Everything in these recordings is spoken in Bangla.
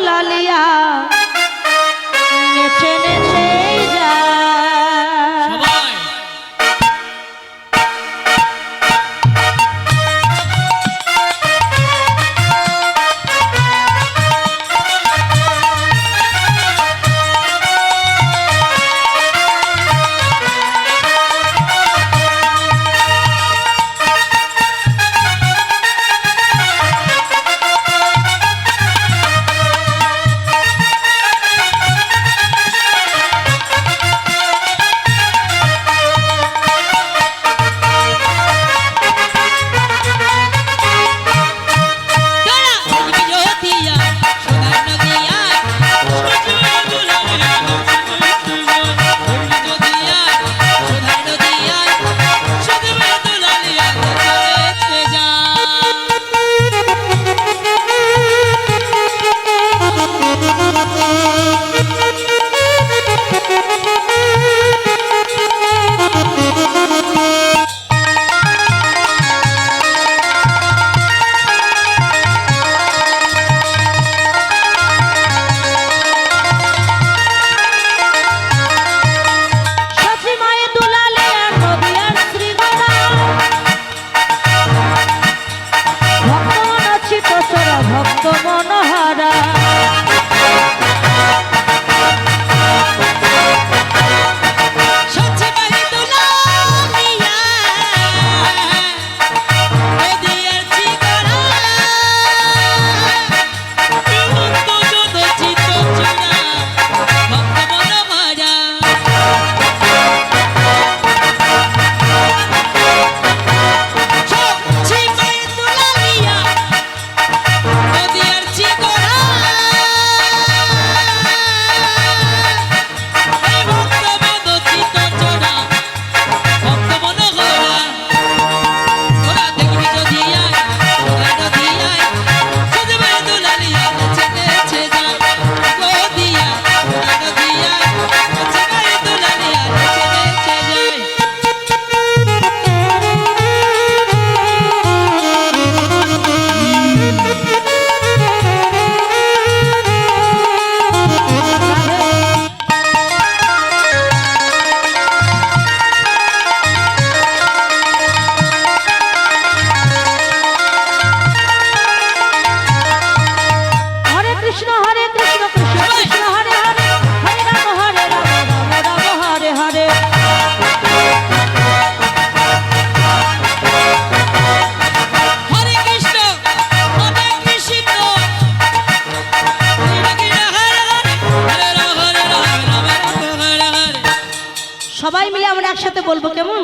দুলালিয়া নেচে নেচে একসাথে বলব কেমন?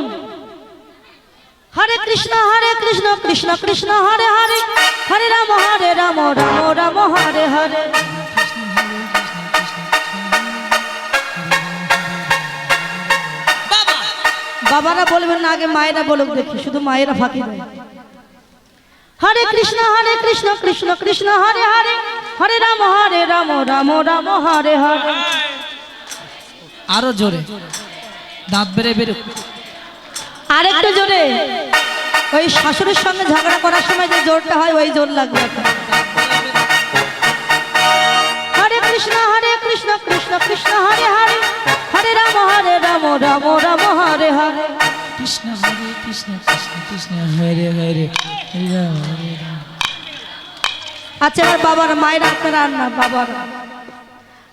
হরে কৃষ্ণ হরে কৃষ্ণ কৃষ্ণ কৃষ্ণ, হরে হরে। হরে রাম হরে রাম রাম রাম, হরে হরে। বাবা বাবারা বলবেন না, আগে মায়েরা বলুক দেখি, শুধু মায়েরা ফাঁকি দেয়। হরে কৃষ্ণ হরে কৃষ্ণ কৃষ্ণ কৃষ্ণ, হরে হরে। হরে রাম হরে রাম রাম রাম, হরে হরে। আরও জোরে। দাঁত বেড়ে বেরো আরেকটু জোরে। ওই শাশুড়ির সঙ্গে ঝগড়া করার সময় যে জোরটা হয় ওই জোর লাগবে হরে কৃষ্ণ হরে কৃষ্ণ কৃষ্ণ কৃষ্ণ হরে হরে। হরে রাম হরে রাম রাম রাম হরে হরে। কৃষ্ণ হরে কৃষ্ণ কৃষ্ণ কৃষ্ণ হরে হরে। হরে রাম হরে রাম। আচ্ছা এবার বাবার মায়ের আপনারা আর না বাবার।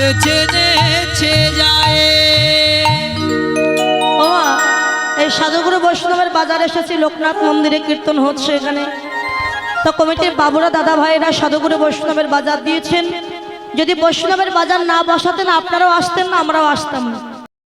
নেচে নেচে যায়। এই সাধুগুরু বৈষ্ণবের বাজার এসেছি, লোকনাথ মন্দিরে কীর্তন হচ্ছে এখানে। তো কমিটির বাবুরা, দাদা ভাইয়েরা সাধুগুরু বৈষ্ণবের বাজার দিয়েছেন। যদি বৈষ্ণবের বাজার না বসাতেন, আপনারাও আসতেন না, আমরাও আসতাম না।